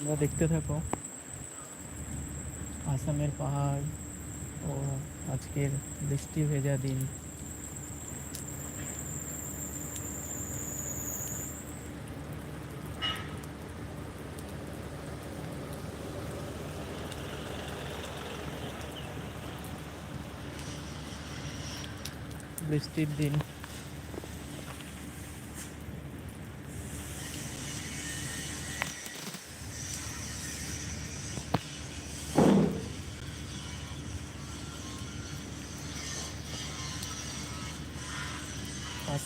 তোমরা দেখতে থাকো আসামের পাহাড় ও আজকের বৃষ্টি ভেজা দিন বৃষ্টির দিন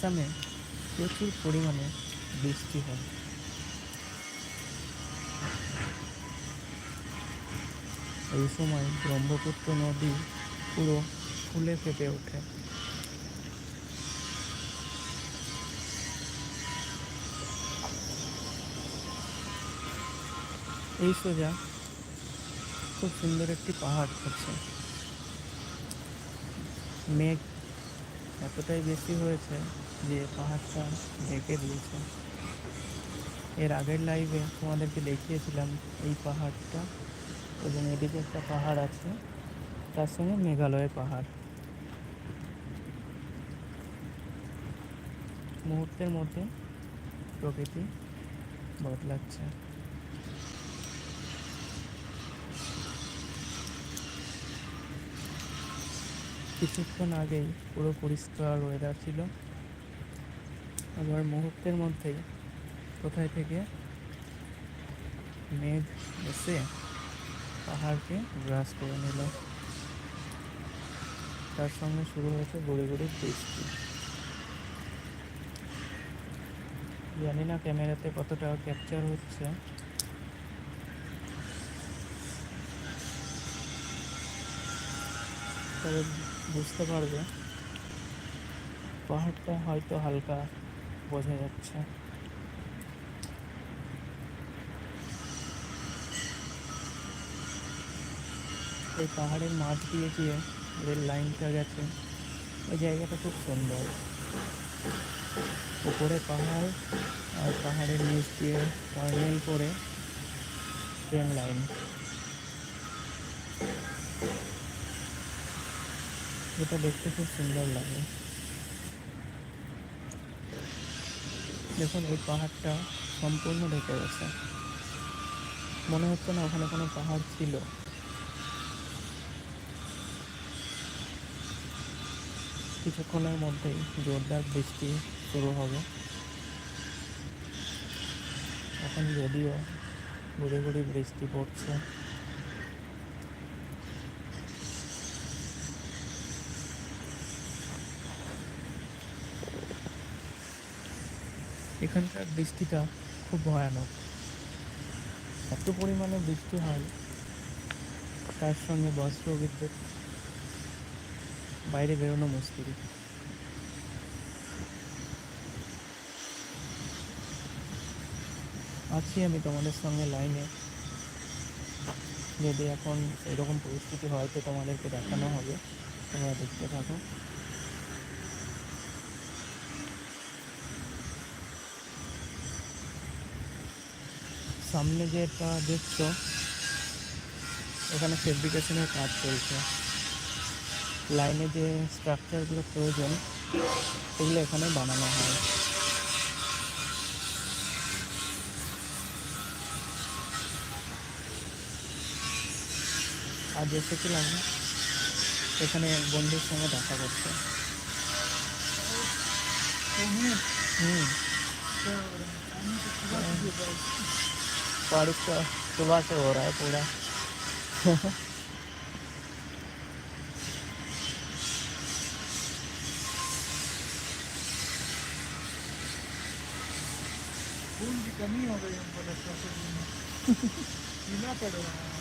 আসামে প্রচুর পরিমাণে বৃষ্টি হয়। এই সময় ব্রহ্মপুত্র নদী পুরো ফুলে ফেটে ওঠে। এই সোজা খুব সুন্দর একটি পাহাড় আছে মেঘ এতটাই বেশি হয়েছে যে পাহাড়টা ঢেকে দিয়েছে। এর আগের লাইভে তোমাদেরকে দেখিয়েছিলাম এই পাহাড়টা। এবং এদিকে একটা পাহাড় আছে, তার সঙ্গে মেঘালয়ের পাহাড়। মুহূর্তের মধ্যে প্রকৃতি বদলাচ্ছে। কিছুক্ষণ আগেই পুরো পরিষ্কার ওয়েদার ছিল। আবার মুহূর্তের মধ্যেই কোথায় থেকে মেঘ এসে পাহাড়কে গ্রাস করে নিল। তার সঙ্গে শুরু হয়েছে গড়ি গড়ি বৃষ্টি। জানি না ক্যামেরাতে কতটা ক্যাপচার হচ্ছে। তবে বুঝতে পারবে, পাহাড়টা হয়তো হালকা বোঝা যাচ্ছে। এই পাহাড়ের মাঝ দিয়ে গিয়ে রেল লাইনটা গেছে। ওই জায়গাটা খুব সুন্দর। উপরে পাহাড় আর পাহাড়ের নিচ দিয়ে টার্নেল করে ট্রেন লাইন। যেটা দেখতে খুব সুন্দর লাগে। দেখুন, এই পাহাড়টা সম্পূর্ণ ঢেকে গেছে। মনে হচ্ছে না ওখানে কোনো পাহাড় ছিল। কিছুক্ষণের মধ্যেই জোরদার বৃষ্টি শুরু হবে। এখন যদিও গুড়ি গুড়ি বৃষ্টি পড়ছে এখানকার বৃষ্টিটা খুব ভয়ানক। এত পরিমাণে বৃষ্টি হয়, তার সঙ্গে বজ্র বিদ্যুৎ বাইরে বেরোনো মুশকিল। আছি আমি তোমাদের সঙ্গে লাইনে। যদি এখন এরকম পরিস্থিতি হয় তো তোমাদেরকে দেখানো হবে। তোমরা দেখতে থাকো। সামনে যেটা দেখছ এখানে ফেব্রিকেশনের কাজ চলছে। লাইনে যে স্ট্রাকচারগুলো প্রয়োজন সেগুলো এখানে বানানো হয়। আজ এসেছিলাম এখানে বন্ধুর সঙ্গে দেখা করতে হুম। बारिश का सुबह से हो रहा है पूरा। खून की कमी हो गई हमको लगता है पीना पड़ रहा है।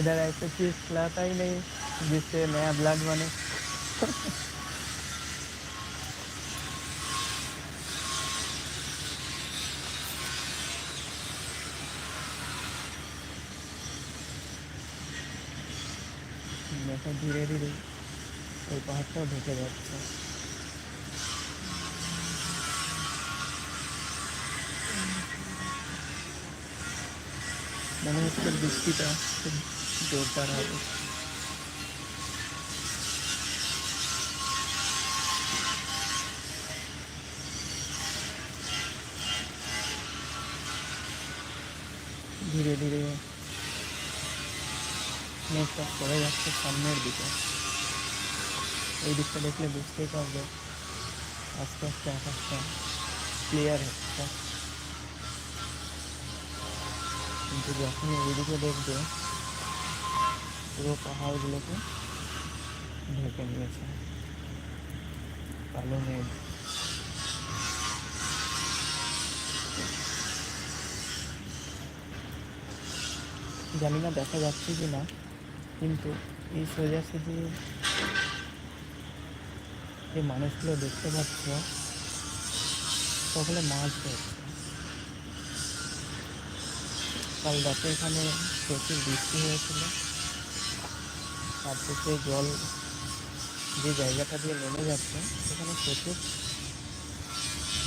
इधर ऐसे चीज़ खिलाता ही नहीं जिससे नया ब्लड बने। তো ধীরে ধীরে ওই পাহাড়টাও ঢুকে যাচ্ছে মনে হচ্ছে বৃষ্টিটা খুব জোরদার হবে धीरे धीरे মেঘটা সরে যাচ্ছে সামনের দিকে এই দিকটা দেখলে বুঝতেই পারবে। আস্তে আস্তে আকাশটা ক্লিয়ার হচ্ছে। কিন্তু যখনই ওইদিকে দেখবে, পুরো পাহাড়গুলোকে ঢেকে নিয়েছে। কালো মেঘ। জানি না, দেখা যাচ্ছে কি না কিন্তু এই সোজা সোজাসুজি যে মানুষগুলো দেখতে পাচ্ছ, সকলে মাছ ধরছে। কাল রাতে এখানে প্রচুর বৃষ্টি হয়েছিল। তারপর সেই জল যে জায়গাটা দিয়ে নেমে যাচ্ছে, সেখানে প্রচুর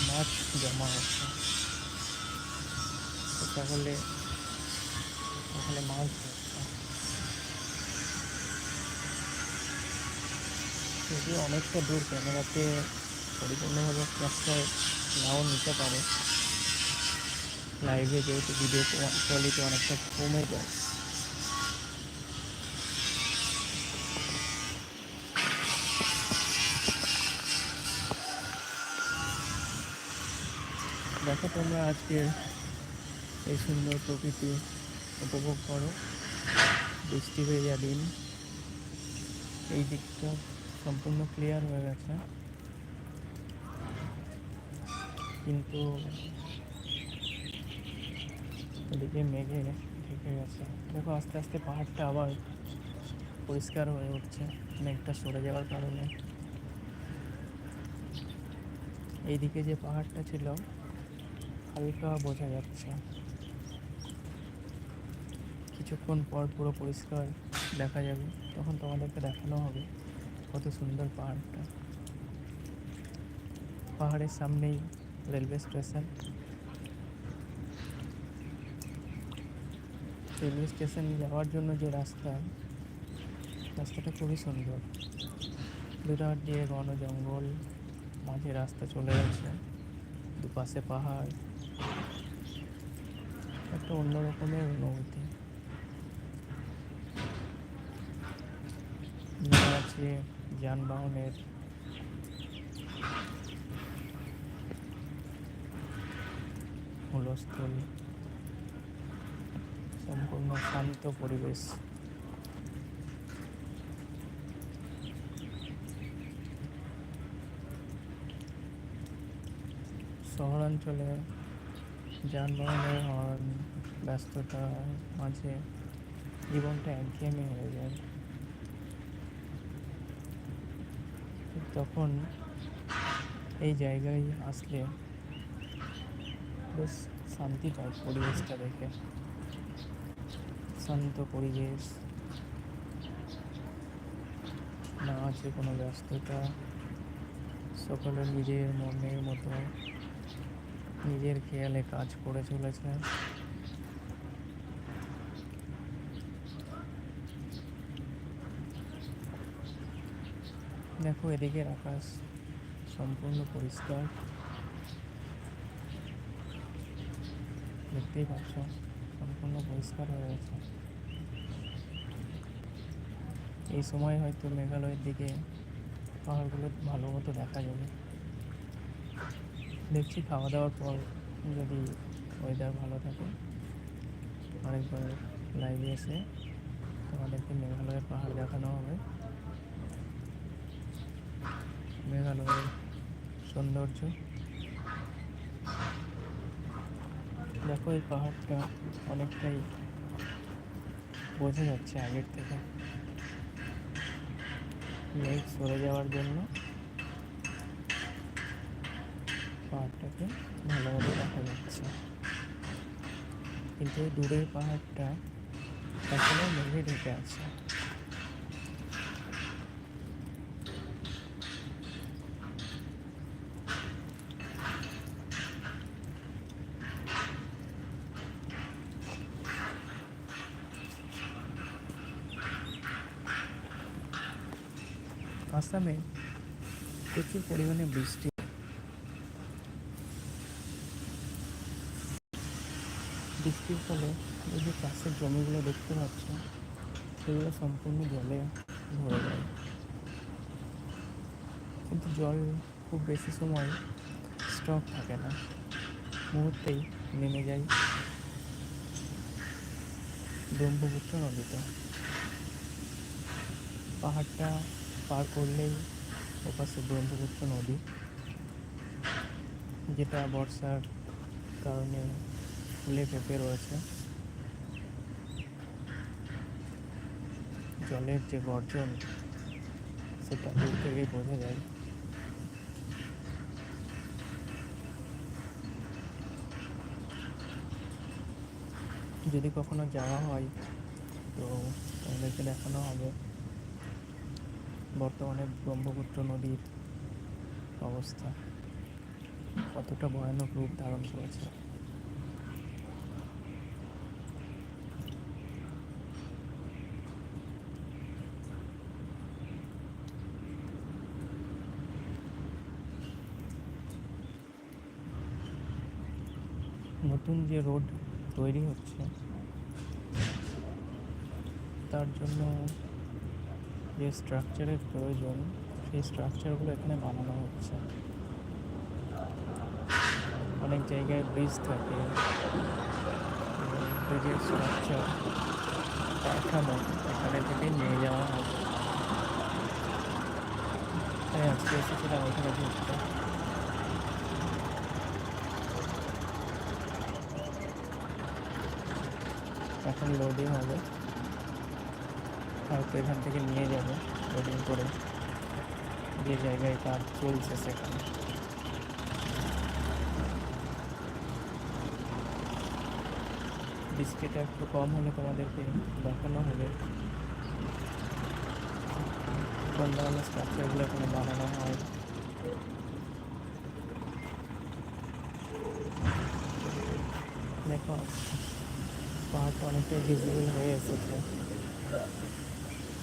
মাছ জমা হচ্ছে। তাহলে ওখানে মাছ যদিও অনেকটা দূর ক্যামেরাতে পরিপূর্ণভাবে ক্যাপচার নাও নিতে পারে লাইভে যেহেতু ভিডিও কোয়ালিটি অনেকটা কমে যায়। দেখো তোমরা আজকের এই সুন্দর প্রকৃতি উপভোগ করো। বৃষ্টি হয়ে যা দিন। এই দিকটা সম্পূর্ণ ক্লিয়ার হয়ে গেছে। কিন্তু এদিকে মেঘে ঢেকে গেছে। দেখো, আস্তে আস্তে পাহাড়টা আবার পরিষ্কার হয়ে উঠছে। মেঘটা সরে যাওয়ার কারণে। এইদিকে যে পাহাড়টা ছিল, হালকা বোঝা যাচ্ছে। কিছুক্ষণ পর পুরো পরিষ্কার দেখা যাবে। তখন তোমাদেরকে দেখানো হবে। কত সুন্দর পাহাড়টা। পাহাড়ের সামনেই রেলওয়ে স্টেশন। রেলওয়ে স্টেশন যাওয়ার জন্য যে রাস্তা, রাস্তাটা খুবই সুন্দর। দুরাট দিয়ে ঘন জঙ্গল, মাঝে রাস্তা চলে গেছে, দুপাশে পাহাড়। একটা অন্য রকমের অনুভূতি। আছে যানবাহনের। হুলস্থল সম্পূর্ণ শান্ত পরিবেশ। শহরাঞ্চলে যানবাহনের হর্ন ব্যস্ততা মাঝে জীবনটা একঘেয়েমি হয়ে যায়। তখন এই জায়গায় আসলে বেশ শান্তি পায় পরিবেশটা দেখে। শান্ত পরিবেশ। না আছে কোনো ব্যস্ততা। সকলে নিজের মনের মতো, নিজের খেয়ালে কাজ করে চলেছে। দেখো এদিকের আকাশ সম্পূর্ণ পরিষ্কার। দেখতেই পাচ্ছ, সম্পূর্ণ পরিষ্কার হয়ে গেছে। এই সময় হয়তো মেঘালয়ের দিকে পাহাড়গুলো ভালো মতো দেখা যাবে। দেখছি খাওয়া দাওয়ার পর যদি ওয়েদার ভালো থাকে। আরেকবার লাইভে এসে তোমাদেরকে মেঘালয়ের পাহাড় দেখানো হবে মেঘালয়ের সৌন্দর্য। দেখো, এই পাহাড়টা অনেকটাই বোঝা যাচ্ছে আগের থেকে। মেঘ সরে যাওয়ার জন্য পাহাড়টাকে ভালোভাবে দেখা যাচ্ছে। কিন্তু দূরের পাহাড়টা এখনও মেঘে ঢেকে আছে। আসামে প্রচুর পরিমাণে বৃষ্টি। বৃষ্টির ফলে এই যে চাষের জমিগুলো দেখতে পাচ্ছ, সেগুলো সম্পূর্ণ জলে ভরে যায়। কিন্তু জল খুব বেশি সময় স্টক থাকে না। মুহূর্তেই নেমে যায় ব্রহ্মপুত্র নদীতে। পাহাড়টা পার করলেই ওপাশে ব্রহ্মপুত্র নদী, যেটা বর্ষার কারণে ফুলে ফেঁপে রয়েছে। জলের যে গর্জন, সেটা দূর থেকেই বোঝা যায়। যদি কখনো যাওয়া হয়, তো আমাদেরকে দেখানো হবে। বর্তমানে ব্রহ্মপুত্র নদীর অবস্থা কতটা ভয়ানক রূপ ধারণ করেছে। নতুন যে রোড তৈরি হচ্ছে, তার জন্য যে স্ট্রাকচারের প্রয়োজন, সেই স্ট্রাকচারগুলো এখানে বানানো হচ্ছে। অনেক জায়গায় ব্রিজ থাকে, ব্রিজের স্ট্রাকচার, কাঠামো এখানে থেকে নিয়ে যাওয়া হবে তাই আজকে এসেছিলাম ওখানে ঘুরতে। এখন লোডিং হবে। হয়তো এখান থেকে নিয়ে যাবে লোডিং করে যে জায়গায় কাজ চলছে সেখানে। বৃষ্টিটা একটু কম হলে তোমাদেরকে দেখানো হবে। কোন ধরনের স্ট্রাকচারগুলো এখানে বানানো হয়? দেখো, পাহাড়টা অনেকটাই ভিজিবল হয়ে এসেছে।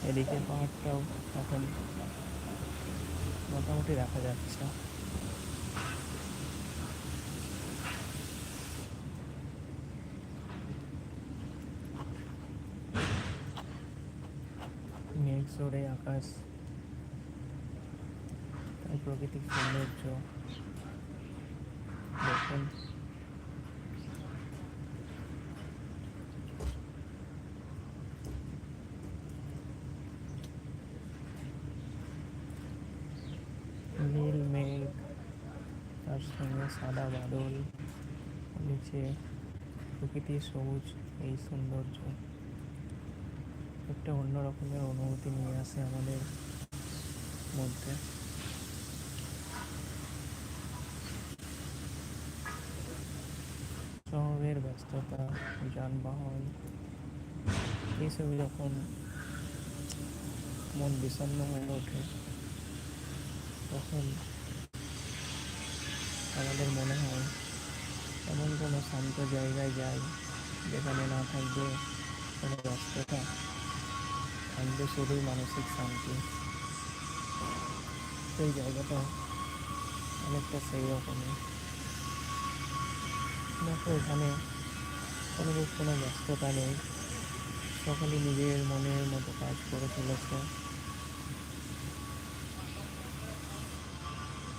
এদিকে পাহাড়টাও এখন মোটামুটি দেখা যাচ্ছে। মেঘ জোরে আকাশ তার প্রকৃতিক সৌন্দর্য দেখুন নীল মেঘ তার সঙ্গে সাদা বাদল, নিচে প্রকৃতির সবুজ, এই সৌন্দর্য। একটা অন্য রকমের অনুভূতি নিয়ে আসে আমাদের মধ্যে। শহরের ব্যস্ততা, যানবাহন, এইসব যখন মন বিষণ্ণ হয়ে ওঠে, তখন আমাদের মনে হয় এমন কোনো শান্ত জায়গায় যাই যেখানে না থাকবে কোনো ব্যস্ততা থাকবে শুধুই মানসিক শান্তি। সেই জায়গাটা অনেকটা সেই রকমই। দেখো এখানে কোনো কোনো ব্যস্ততা নেই। সকলে নিজের মনের মতো কাজ করে চলেছে।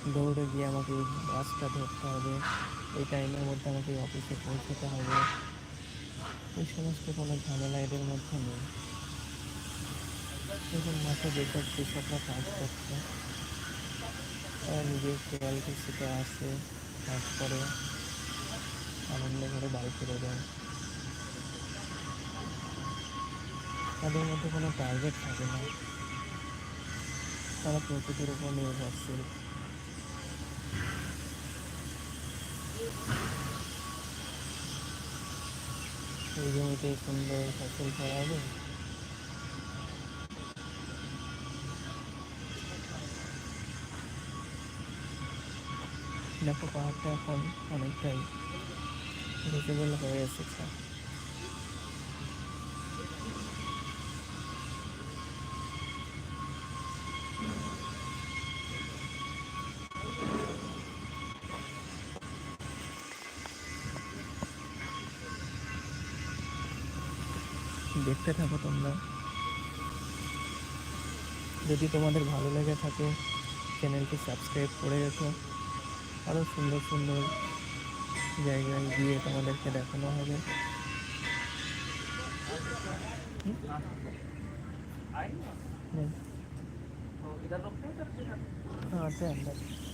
দৌড়ে গিয়ে আমাকে বাসটা ধরতে হবে। এই টাইমের মধ্যে আমাকে অফিসে পৌঁছতে হবে। এই সমস্ত কোনো ঝামেলা এদের মধ্যে নেই। এখন মাঠে যেসব কৃষকরা কাজ করছে। তারা নিজের খেয়াল খুশিতে আসে, কাজ করে, আনন্দ করে বাড়ি ফিরে যায়। তাদের মধ্যে কোনো টার্গেট থাকে না। তারা প্রকৃতির উপর নির্ভরশীল। এই জমিতে সুন্দর ফসল ফলাবে? দেখো পাহাড়টা এখন অনেকটাই ভিজিবল হয়ে এসেছে। যদি তোমাদের ভালো লেগে থাকে চ্যানেলটি সাবস্ক্রাইব করে রেখো আরও সুন্দর সুন্দর জায়গায় গিয়ে তোমাদেরকে দেখানো হবে হুম? नहीं हाँ आते हैं अंदर